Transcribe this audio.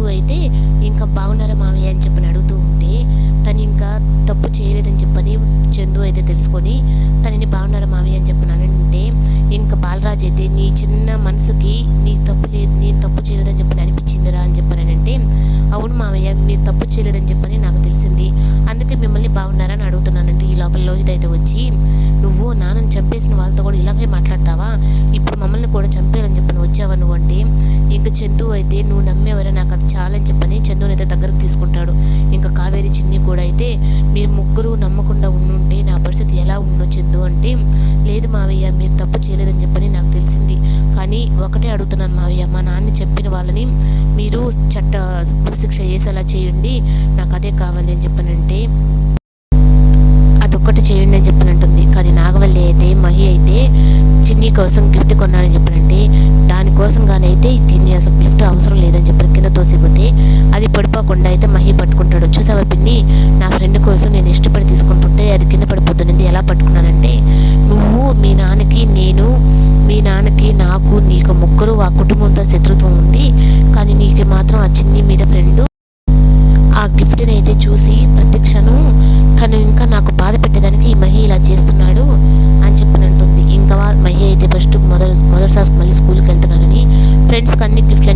అప్పుడు అయితే ఇంకా బాగున్నారా మావయ్య అని చెప్పని అడుగుతూ ఉంటే తను ఇంకా తప్పు చేయలేదని చెప్పని చందు అయితే తెలుసుకొని తనని బాగున్నారా మావయ్య అని చెప్పని అంటే ఇంకా బాలరాజు అయితే నీ చిన్న మనసుకి నీ తప్పు లేదు నేను తప్పు చేయలేదని చెప్పని అనిపించిందిరా అని చెప్పని అంటే అవును మావయ్య మీరు తప్పు చేయలేదని చెప్పని నాకు తెలిసింది. అందుకే మిమ్మల్ని బాగున్నారా అని అడుగుతున్నానంటే ఈ లోపల లోహిత్ అయితే వచ్చి నువ్వు నాన్నని చంపేసిన వాళ్ళతో కూడా ఇలాగే మాట్లాడతావా? ఇప్పుడు మమ్మల్ని కూడా చంపేయాలని చెప్పని వచ్చావా నువ్వు అంటే ఇంకా చందు అయితే నువ్వు నమ్మేవరా నాకు అది చాలని చెప్పని చందుని అయితే దగ్గరకు తీసుకుంటాడు. ఇంకా కావేరి చిన్ని కూడా అయితే మీరు ముగ్గురు నమ్మకుండా ఉండుంటే నా పరిస్థితి ఎలా ఉండో చందు అంటే లేదు మావయ్య మీరు తప్పు చేయలేదని చెప్పని నాకు తెలిసింది. కానీ ఒకటే అడుగుతున్నాను మావయ్య మా నాన్న చెప్పిన వాళ్ళని మీరు చట్ట శిక్ష వేసేలా చేయండి. నాకు అదే కావాలి అని చెప్పనంటే అదొక్కటి చేయండి అని చెప్పనంటుంది. కానీ నాగవల్లి అయితే మహి అయితే చిన్ని కోసం గిఫ్ట్ కొన్నాడని చెప్పనంటే దానికోసం అయితే దీన్ని అసలు పట్టుకోకుండా అయితే మహి పట్టుకుంటాడు. చూసావా పిన్ని? నా ఫ్రెండ్ కోసం నేను ఇష్టపడి తీసుకుంటుంటే అది కింద పడిపోతున్నది ఎలా పట్టుకున్నానంటే నువ్వు మీ నాన్నకి నేను మీ నాన్నకి నాకు నీకు ముగ్గురు ఆ కుటుంబంతో శత్రుత్వం ఉంది. కానీ నీకు మాత్రం ఆ చిన్ని మీద ఫ్రెండ్ ఆ గిఫ్ట్ని అయితే చూసి ప్రత్యక్షను తను ఇంకా నాకు బాధ పెట్టేదానికి ఈ మహి ఇలా చేస్తున్నాడు అని చెప్పని అంటుంది ఇంకా మహి అయితే ఫస్ట్ మొదటి మొదటిసారి మళ్ళీ స్కూల్కి వెళ్తున్నానని ఫ్రెండ్స్కి అన్ని గిఫ్ట్లు